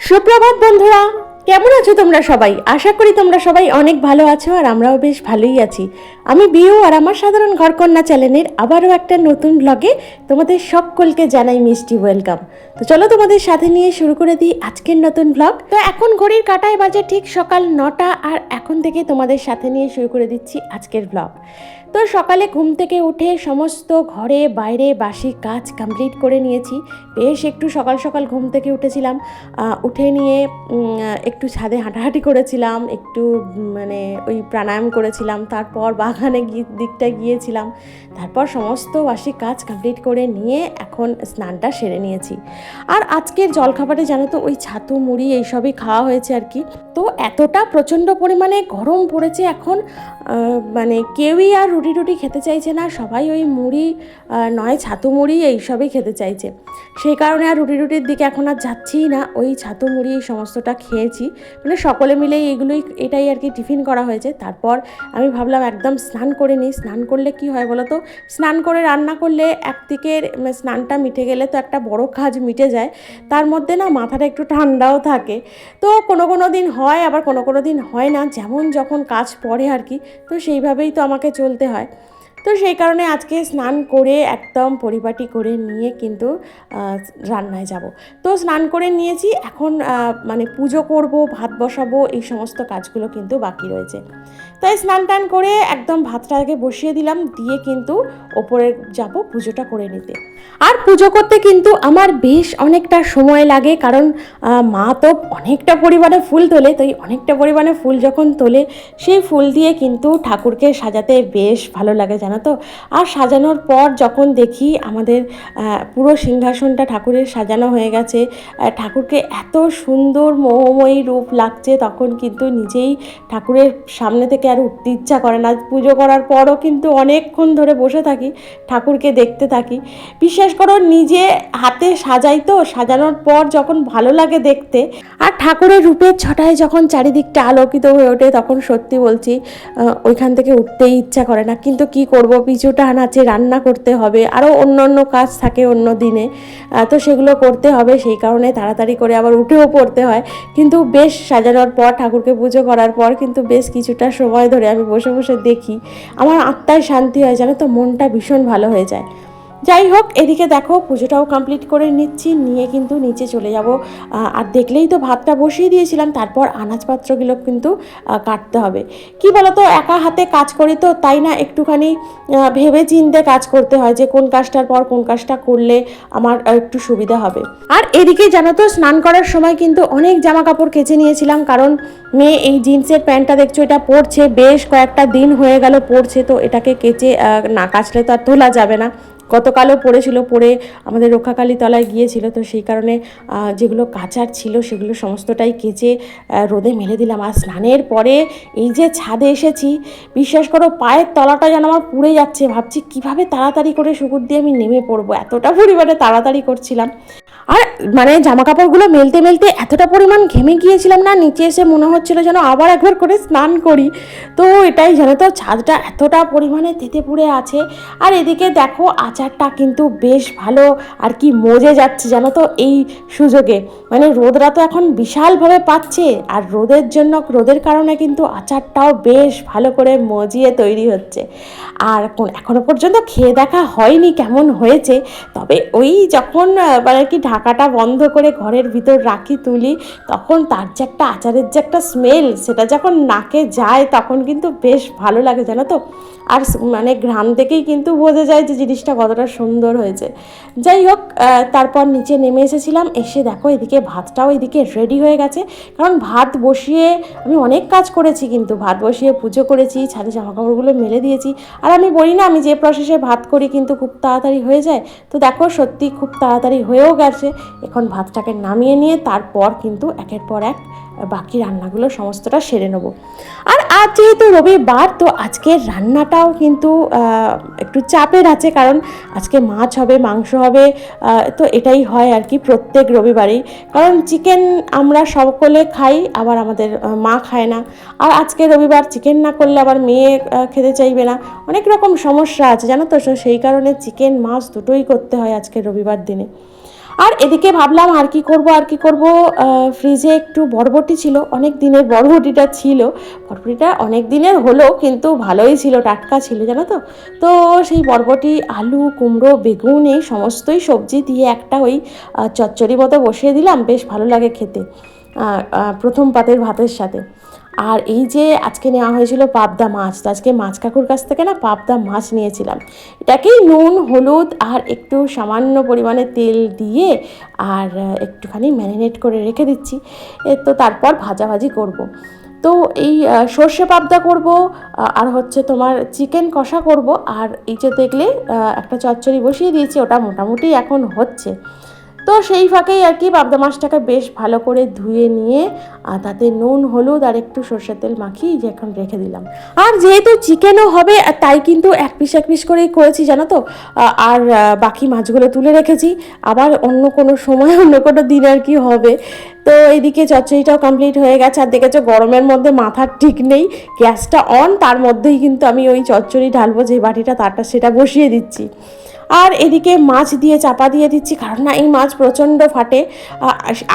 সুপ্রভাত বন্ধুরা কেমন আছো তোমরা সবাই? আশা করি তোমরা সবাই অনেক ভালো আছো আর আমরাও বেশ ভালোই আছি। আমি বিউ আর আমার সাধারণ ঘরকন্যা চ্যানেলের আবারও একটা নতুন ব্লগে তোমাদের সকলকে জানাই মিষ্টি ওয়েলকাম তো চলো তোমাদের সাথে নিয়ে শুরু করে দিই আজকের নতুন ব্লগ তো এখন ঘড়ির কাটায় বাজে ঠিক সকাল নটা আর এখন থেকে তোমাদের সাথে নিয়ে শুরু করে দিচ্ছি আজকের ব্লগ তো সকালে ঘুম থেকে উঠে সমস্ত ঘরে, বাইরে বাসি কাজ কমপ্লিট করে নিয়েছি। বেশ একটু সকাল সকাল ঘুম থেকে উঠেছিলাম। উঠে নিয়ে একটু ছাদে হাঁটাহাঁটি করেছিলাম, একটু মানে ওই প্রাণায়াম করেছিলাম, তারপর বাগানে দিকটা গিয়েছিলাম। তারপর সমস্ত বাসি কাজ কমপ্লিট করে নিয়ে এখন স্নানটা সেরে নিয়েছি। আর আজকের জলখাবারে জানো তো, ওই ছাতু, মুড়ি এইসবই খাওয়া হয়েছে আর কি। তো এতটা প্রচণ্ড পরিমাণে গরম পড়েছে এখন মানে কেউই আর রুটি টুটি খেতে চাইছে না, সবাই ওই মুড়ি নয় ছাতু, মুড়ি এইসবই খেতে চাইছে। সেই কারণে আর রুটি রুটির দিকে এখন আর যাচ্ছিই না, ওই ছাতু, মুড়ি এই সমস্তটা খেয়েছি। মানে সকলে মিলে এইগুলোই এটাই আর কি টিফিন করা হয়েছে। তারপর আমি ভাবলাম একদম স্নান করে নিই। স্নান করলে কি হয় বলো তো স্নান করে রান্না করলে একদিকে স্নানটা মিটে গেলে তো একটা বড় কাজ মিটে যায়। তার মধ্যে না মাথাটা একটু ঠান্ডাও থাকে। তো কোনো কোনো দিন হয়, আবার কোনো কোনো দিন হয় না। যেমন যখন কাজ পড়ে আর কি, তো সেইভাবেই তো আমাকে চলতে হয়। তো সেই কারণে আজকে স্নান করে একদম পরিপাটি করে নিয়ে কিন্তু রান্নায় যাব। তো স্নান করে নিয়েছি, এখন মানে পুজো করব, ভাত বসাবো, এই সমস্ত কাজগুলো কিন্তু বাকি রয়েছে। তাই স্নান টান করে একদম ভাতটা আগে বসিয়ে দিলাম, দিয়ে কিন্তু ওপরে যাব পুজোটা করে নিতে। আর পুজো করতে কিন্তু আমার বেশ অনেকটা সময় লাগে, কারণ মা তো অনেকটা পরিমাণে ফুল তোলে, তাই অনেকটা পরিমাণে ফুল যখন তোলে, সেই ফুল দিয়ে কিন্তু ঠাকুরকে সাজাতে বেশ ভালো লাগে জানো তো আর সাজানোর পর যখন দেখি আমাদের পুরো সিংহাসনটা ঠাকুরের সাজানো হয়ে গেছে ঠাকুরকে এত সুন্দর মোহময়ী রূপ লাগছে, তখন কিন্তু নিজেই ঠাকুরের সামনে থেকে আর উঠতে ইচ্ছা করে না। পুজো করার পরও কিন্তু অনেকক্ষণ ধরে বসে থাকি, ঠাকুরকে দেখতে থাকি। বিশ্বাস করো, নিজে হাতে সাজাই তো, সাজানোর পর যখন ভালো লাগে দেখতে, আর ঠাকুরের রূপের ছটায় যখন চারিদিকটা আলোকিত হয়ে ওঠে, তখন সত্যি বলছি ওইখান থেকে উঠতেই ইচ্ছা করে না। কিন্তু কী কি করব, পিছু টান আছে, রান্না করতে হবে আরও অন্য অন্য কাজ থাকে অন্য দিনে। তো সেগুলো করতে হবে, সেই কারণে তাড়াতাড়ি করে আবার উঠেও পড়তে হয়। কিন্তু বেশ সাজানোর পর, ঠাকুরকে পুজো করার পর কিন্তু বেশ কিছুটা সময় ধরে আমি বসে বসে দেখি। আমার আত্মায় শান্তি হয়, জানো তো, মনটা ভীষণ ভালো হয়ে যায়। যাই হোক, এদিকে দেখো, পুজোটাও কমপ্লিট করে নিচ্ছি, নিয়ে কিন্তু নিচে চলে যাব। আর দেখলেই তো ভাতটা বসিয়ে দিয়েছিলাম, তারপর আনাজপত্রগুলো কিন্তু কাটতে হবে। কি বলতো, একা হাতে কাজ করি তো, তাই না, একটুখানি ভেবে চিনতে কাজ করতে হয় যে, কোন কাজটার পর কোন কাজটা করলে আমার একটু সুবিধা হবে। আর এদিকে জানো তো, স্নান করার সময় কিন্তু অনেক জামা কাপড় কেচে নিয়েছিলাম, কারণ মেয়ে এই জিন্সের প্যান্টটা দেখছ, এটা পরছে, বেশ কয়েকটা দিন হয়ে গেল পরছে, তো এটাকে কেচে না, কাচলে তো আর তোলা যাবে না। গতকালও পড়েছিল, পড়ে আমাদের রক্ষাকালী তলায় গিয়েছিল। তো সেই কারণে যেগুলো কাঁচার ছিল সেগুলো সমস্তটাই কেচে রোদে মেলে দিলাম। আর স্নানের পরে এই যে ছাদে এসেছি, বিশ্বাস করো পায়ের তলাটা যেন আমার পুড়ে যাচ্ছে। ভাবছি কীভাবে তাড়াতাড়ি করে শুকুর দিয়ে আমি নেমে পড়ব? এতটা পরিমাণে তাড়াতাড়ি করছিলাম। আর মানে জামা কাপড়গুলো মেলতে মেলতে এতটা পরিমাণ ঘেমে গিয়েছিলাম না, নিচে এসে মনে হচ্ছিল যেন আবার একবার করে স্নান করি। তো এটাই জানো তো, ছাদটা এতটা পরিমাণে তেতে পুড়ে আছে। আর এদিকে দেখো আচারটা কিন্তু বেশ ভালো, আর কি মজে যাচ্ছে জানো তো এই সুযোগে। মানে রোদরা তো এখন বিশালভাবে পাচ্ছে, আর রোদের জন্য, রোদের কারণে কিন্তু আচারটাও বেশ ভালো করে মজিয়ে তৈরি হচ্ছে। আর এখনও পর্যন্ত খেয়ে দেখা হয়নি কেমন হয়েছে, তবে ওই যখন মানে কি ঢাকাটা বন্ধ করে ঘরের ভিতর রাখি তুলি, তখন তার যে একটা আচারের যে একটা স্মেল সেটা যখন নাকে যায় তখন কিন্তু বেশ ভালো লাগে, জানো তো? আর মানে ঘ্রাণ থেকেই কিন্তু বোঝা যায় যে জিনিসটা কতটা সুন্দর হয়েছে। যাই হোক তারপর নিচে নেমে এসেছিলাম, এসে দেখো এদিকে ভাতটাও এদিকে রেডি হয়ে গেছে। কারণ ভাত বসিয়ে আমি অনেক কাজ করেছি কিন্তু, ভাত বসিয়ে পুজো করেছি, ছাদে জামা কাপড়গুলো মেলে দিয়েছি। আর আমি বলি না, আমি যে প্রসেসে ভাত করি কিন্তু খুব তাড়াতাড়ি হয়ে যায়। তো দেখো সত্যি খুব তাড়াতাড়ি হয়েও গেছে। এখন ভাতটাকে নামিয়ে নিয়ে তারপর কিন্তু একের পর এক বাকি রান্নাগুলো সমস্তটা সেরে নেব। আর আজ যেহেতু রবিবার, তো আজকের রান্নাটাও কিন্তু একটু চাপের আছে কারণ আজকে মাছ হবে, মাংস হবে তো এটাই হয় আর কি প্রত্যেক রবিবারেই। কারণ চিকেন আমরা সকলে খাই, আবার আমাদের মা খায় না। আর আজকে রবিবার চিকেন না করলে আবার মেয়ে খেতে চাইবে না। অনেক রকম সমস্যা আছে, জানো তো সেই কারণে চিকেন, মাছ দুটোই করতে হয় আজকে রবিবার দিনে। আর এদিকে ভাবলাম আর কি করব, আর কি করব? ফ্রিজে একটু বরবটি ছিল, অনেক দিনের বরবটিটা ছিল। বরবটিটা অনেক দিনের হলো, কিন্তু ভালোই ছিল, টাটকা ছিল, জানো তো? তো সেই বরবটি, আলু, কুমড়ো, বেগুন, এই সমস্তই সবজি দিয়ে একটা ওই চচ্চড়ি মতো বসিয়ে দিলাম, বেশ ভালো লাগে খেতে। প্রথম পাতের ভাতের সাথে। আর এই যে আজকে নেওয়া হয়েছিল পাবদা মাছ, তো আজকে মাছ কাকুর কাছ থেকে না পাবদা মাছ নিয়েছিলাম। এটাকেই নুন, হলুদ আর একটু সামান্য পরিমাণে তেল দিয়ে আর একটুখানি ম্যারিনেট করে রেখে দিচ্ছি। তো তারপর ভাজাভাজি করব। তো এই সর্ষে পাবদা করব আর হচ্ছে তোমার চিকেন কষা করব। আর এই যে দেখলে একটা চচ্চড়ি বসিয়ে দিয়েছি, ওটা মোটামুটি এখন হচ্ছে। তো সেই ফাঁকেই আর কি পাবদা মাছটাকে বেশ ভালো করে ধুয়ে নিয়ে, আর তাতে নুন, হলুদ আর একটু সর্ষের তেল মাখিয়ে যে এখন রেখে দিলাম। আর যেহেতু চিকেনও হবে তাই কিন্তু এক পিস এক পিস করেই করেছি, জানো তো? আর বাকি মাছগুলো তুলে রেখেছি। আবার অন্য কোনো সময়, অন্য কোনো দিন আর কি হবে। তো এইদিকে চচ্চড়িটাও কমপ্লিট হয়ে গেছে। আর দেখেছ, গরমের মধ্যে মাথার ঠিক নেই, গ্যাসটা অন তার মধ্যেই কিন্তু আমি ওই চচ্চড়ি ঢালবো যে বাটিটা, তারটা সেটা বসিয়ে দিচ্ছি। আর এদিকে মাছ দিয়ে চাপা দিয়ে দিচ্ছি, কারণ না এই মাছ প্রচণ্ড ফাটে।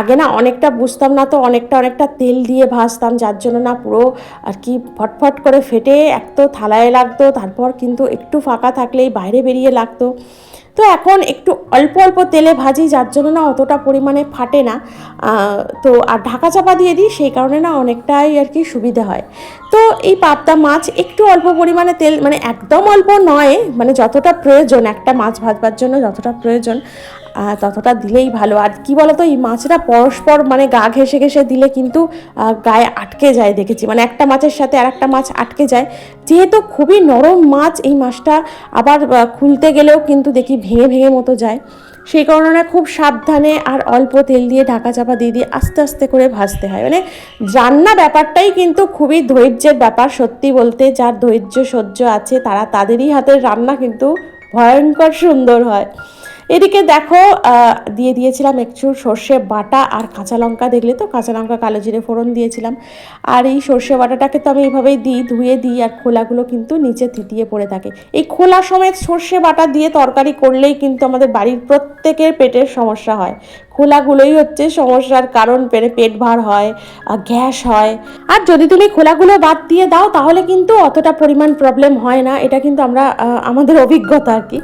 আগে না অনেকটা বুঝতাম না তো, অনেকটা অনেকটা তেল দিয়ে ভাজতাম, যার জন্য না পুরো আর কি ফটফট করে ফেটে এক তো থালায় লাগতো, তারপর কিন্তু একটু ফাঁকা থাকলেই বাইরে বেরিয়ে লাগতো। তো এখন একটু অল্প অল্প তেলে ভাজি, যার জন্য না অতটা পরিমাণে ফাটে না। তো আর ঢাকা চাপা দিয়ে দিই, সেই কারণে না অনেকটাই আর কি সুবিধা হয়। তো এই পাবদা মাছ একটু অল্প পরিমাণে তেল মানে একদম অল্প নয় মানে যতটা প্রয়োজন, একটা মাছ ভাজবার জন্য যতটা প্রয়োজন। ততটা দিলেই ভালো। আর কি বলতো, এই মাছটা পরস্পর মানে গা ঘেসে ঘেসে দিলে কিন্তু গায়ে আটকে যায় দেখেছি। মানে একটা মাছের সাথে আর একটা মাছ আটকে যায়। যেহেতু খুবই নরম মাছ, এই মাছটা আবার খুলতে গেলেও কিন্তু দেখি ভেঙে ভেঙে মতো যায়। সেই কারণে খুব সাবধানে আর অল্প তেল দিয়ে ঢাকা চাপা দিয়ে দিয়ে আস্তে আস্তে করে ভাজতে হয়। মানে রান্না ব্যাপারটাই কিন্তু খুবই ধৈর্যের ব্যাপার, সত্যি বলতে। যার ধৈর্য, সহ্য আছে, তারা তাদেরই হাতের রান্না কিন্তু ভয়ঙ্কর সুন্দর হয়। এদিকে দেখো দিয়ে দিয়েছিলাম একটু সর্ষে বাটা আর কাঁচা লঙ্কা, দেখলে তো? কাঁচা লঙ্কা, কালো জিরে ফোড়ন দিয়েছিলাম। আর এই সর্ষে বাটাটাকে তো আমি এইভাবেই দিই, ধুয়ে দিই, আর খোলাগুলো কিন্তু নিচে থিতিয়ে পড়ে থাকে। এই খোলা সমেত সর্ষে বাটা দিয়ে তরকারি করলেই কিন্তু আমাদের বাড়ির প্রত্যেকের পেটের সমস্যা হয়। খোলাগুলোই হচ্ছে সমস্যার কারণ পেটে পেট ভার হয় গ্যাস হয়। আর যদি তুমি খোলাগুলো বাদ দিয়ে দাও, তাহলে কিন্তু অতটা পরিমাণ প্রবলেম হয় না। এটা কিন্তু আমরা আমাদের অভিজ্ঞতা আর কি।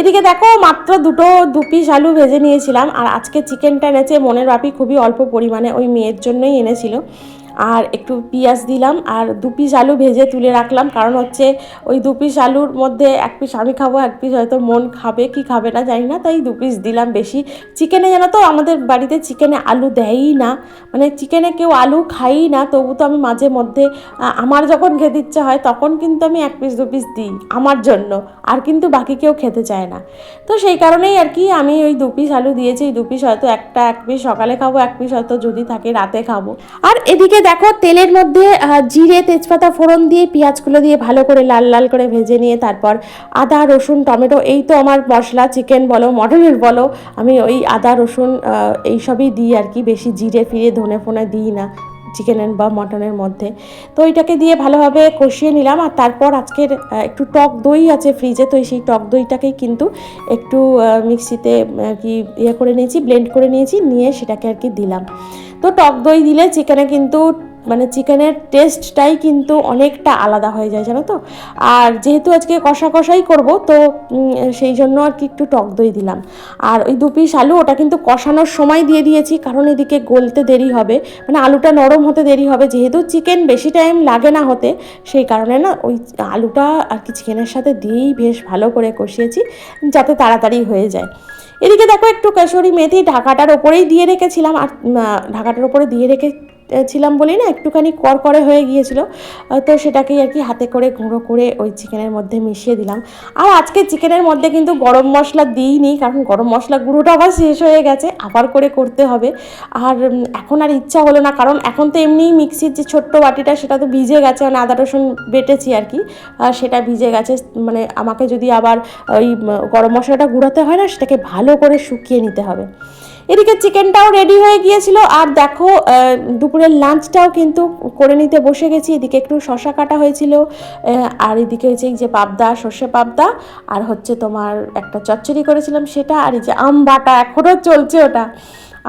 এদিকে দেখো, মাত্র দুটো, দু পিস আলু ভেজে নিয়েছিলাম। আর আজকে চিকেনটা এনেছে, মনের বাপি খুবই অল্প পরিমাণে ওই মেয়ের জন্যই এনেছিল। আর একটু পেঁয়াজ দিলাম আর দু পিস আলু ভেজে তুলে রাখলাম। কারণ হচ্ছে ওই দু পিস আলুর মধ্যে এক পিস আমি খাব, এক পিস হয়তো মন খাবে, কি খাবে না জানি না। তাই দু পিস দিলাম বেশি। চিকেনে জানো তো আমাদের বাড়িতে চিকেনে আলু দেয়ই না। মানে চিকেনে কেউ আলু খাই না। তবু তো আমি মাঝে মধ্যে আমার যখন খেতে ইচ্ছে হয় তখন কিন্তু আমি এক পিস, দু পিস দিই আমার জন্য। আর কিন্তু বাকি কেউ খেতে চায় না। তো সেই কারণেই আর কি আমি ওই দু পিস আলু দিয়েছি। দু পিস হয়তো একটা, এক পিস সকালে খাব, এক পিস হয়তো যদি থাকে রাতে খাব। আর এদিকে দেখো, তেলের মধ্যে জিরে, তেজপাতা, ফোড়ন দিয়ে, পেঁয়াজগুলো দিয়ে ভালো করে লাল লাল করে ভেজে নিয়ে তারপর আদা, রসুন, টমেটো, এই তো আমার মশলা, চিকেন বলো মটনের বলো, আমি ওই আদা, রসুন এইসবই দিই আর কি, বেশি জিরে ফিরে ধনে ফোনে দিই না চিকেনের বা মটনের মধ্যে। তো ওইটাকে দিয়ে ভালোভাবে কষিয়ে নিলাম আর তারপর আজকের একটু টক দই আছে ফ্রিজে, তো সেই টক দইটাকেই কিন্তু একটু মিক্সিতে আর কি ইয়ে করে নিয়েছি, ব্লেন্ড করে নিয়েছি, নিয়ে সেটাকে আর কি দিলাম। তো টক দই দিলে চিকেনে কিন্তু মানে চিকেনের টেস্টটাই কিন্তু অনেকটা আলাদা হয়ে যায়, জানো তো? আর যেহেতু আজকে কষা কষাই করব, তো সেই জন্য আর কি একটু টক দই দিলাম। আর ওই দু পিস আলু ওটা কিন্তু কষানোর সময় দিয়ে দিয়েছি, কারণ এদিকে গলতে দেরি হবে। মানে আলুটা নরম হতে দেরি হবে, যেহেতু চিকেন বেশি টাইম লাগে না হতে, সেই কারণে না ওই আলুটা আর কি চিকেনের সাথে দিয়েই বেশ ভালো করে কষিয়েছি, যাতে তাড়াতাড়ি হয়ে যায়। এদিকে দেখো একটু কাসুরি মেথি ঢাকাটার ওপরেই দিয়ে রেখেছিলাম আর ঢাকাটার ওপরে দিয়ে রেখে ছিলাম বলেই না একটুখানি করকরে হয়ে গিয়েছিল। তো সেটাকেই আর কি হাতে করে, গুঁড়ো করে ওই চিকেনের মধ্যে মিশিয়ে দিলাম। আর আজকে চিকেনের মধ্যে কিন্তু গরম মশলা দিইনি, কারণ গরম মশলা গুঁড়োটা আবার শেষ হয়ে গেছে, আবার করে করতে হবে। আর এখন আর ইচ্ছা হলো না, কারণ এখন তো এমনিই মিক্সির যে ছোট্ট বাটিটা, সেটা তো ভিজে গেছে মানে আদা, রসুন বেটেছি আর কি। সেটা ভিজে গেছে মানে আমাকে যদি আবার ওই গরম মশলাটা গুঁড়াতে হয় না, সেটাকে ভালো করে শুকিয়ে নিতে হবে। এদিকে চিকেনটাও রেডি হয়ে গিয়েছিল, আর দেখো দুপুরের লাঞ্চটাও কিন্তু করে নিতে বসে গেছি। এদিকে একটু শশা কাটা হয়েছিল আর এদিকে এই যে পাবদা, সর্ষে পাবদা, আর হচ্ছে তোমার একটা চচ্চড়ি করেছিলাম সেটা, আর এই যে আম বাটা এখনও চলছে ওটা।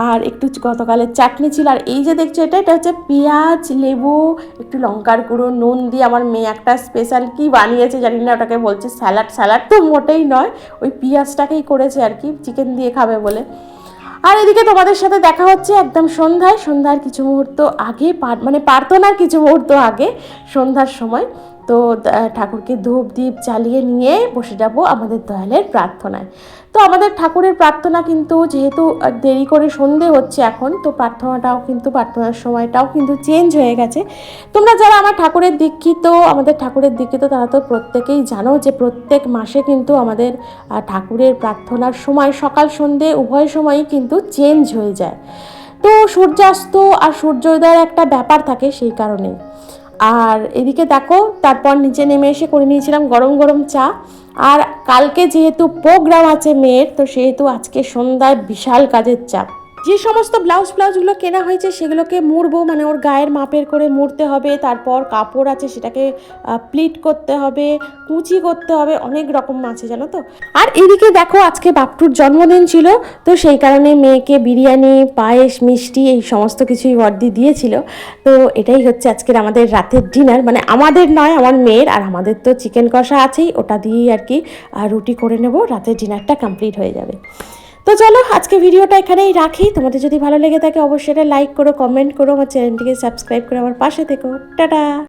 আর একটু গতকালের চাটনি ছিল, আর এই যে দেখছ এটা এটা হচ্ছে পেঁয়াজ, লেবু, একটু লঙ্কার গুঁড়ো, নুন দিয়ে আমার মেয়ে একটা স্পেশাল কি বানিয়েছে জানি না, ওটাকে বলছে স্যালাড স্যালাড তো মোটেই নয়, ওই পেঁয়াজটাকেই করেছে আর কি চিকেন দিয়ে খাবে বলে। আর এদিকে তোমাদের সাথে দেখা হচ্ছে একদম সন্ধ্যায়। সন্ধ্যার কিছু মুহূর্ত আগে মানে প্রার্থনার কিছু মুহূর্ত আগে, সন্ধ্যার সময়। তো ঠাকুরকে ধূপ দ্বীপ চালিয়ে নিয়ে বসে যাব আমাদের দয়ালের প্রার্থনায়। তো আমাদের ঠাকুরের প্রার্থনা কিন্তু যেহেতু দেরি করে সন্ধে হচ্ছে এখন, তো প্রার্থনাটাও কিন্তু, প্রার্থনার সময়টাও কিন্তু চেঞ্জ হয়ে গেছে। তোমরা যারা আমার ঠাকুরের দীক্ষিত, আমাদের ঠাকুরের দীক্ষিত, তারা তো প্রত্যেকেই জানো যে প্রত্যেক মাসে কিন্তু আমাদের ঠাকুরের প্রার্থনার সময় সকাল সন্ধে উভয় সময়ই কিন্তু চেঞ্জ হয়ে যায়। তো সূর্যাস্ত আর সূর্যোদয়ের একটা ব্যাপার থাকে সেই কারণে আর এদিকে দেখো, তারপর নিচে নেমে এসে করে নিয়েছিলাম গরম গরম চা। আর কালকে যেহেতু প্রোগ্রাম আছে মেয়ের, তো সেহেতু আজকে সন্ধ্যায় বিশাল কাজের চাপ। যে সমস্ত ব্লাউজ ব্লাউজগুলো কেনা হয়েছে সেগুলোকে মুড়বো মানে ওর গায়ের মাপের করে মুড়তে হবে, তারপর কাপড় আছে সেটাকে প্লিট করতে হবে, কুচি করতে হবে, অনেক রকম আছে, জানো তো? আর এদিকে দেখো আজকে বাপটুর জন্মদিন ছিল, তো সেই কারণে মেয়েকে বিরিয়ানি, পায়েস, মিষ্টি এই সমস্ত কিছুই বর্দি দিয়েছিল। তো এটাই হচ্ছে আজকের আমাদের রাতের ডিনার মানে আমাদের নয়, আমার মেয়ের, আর আমাদের তো চিকেন কষা আছেই, ওটা দিয়েই আর কি রুটি করে নেব, রাতের ডিনারটা কমপ্লিট হয়ে যাবে। তো চলো, আজকে ভিডিওটা এখানেই রাখি। তোমাদের যদি ভালো লেগে থাকে, অবশ্যই এটা লাইক করো কমেন্ট করো, আমার চ্যানেলটিকে সাবস্ক্রাইব করে আমার পাশে থেকো। টাটা!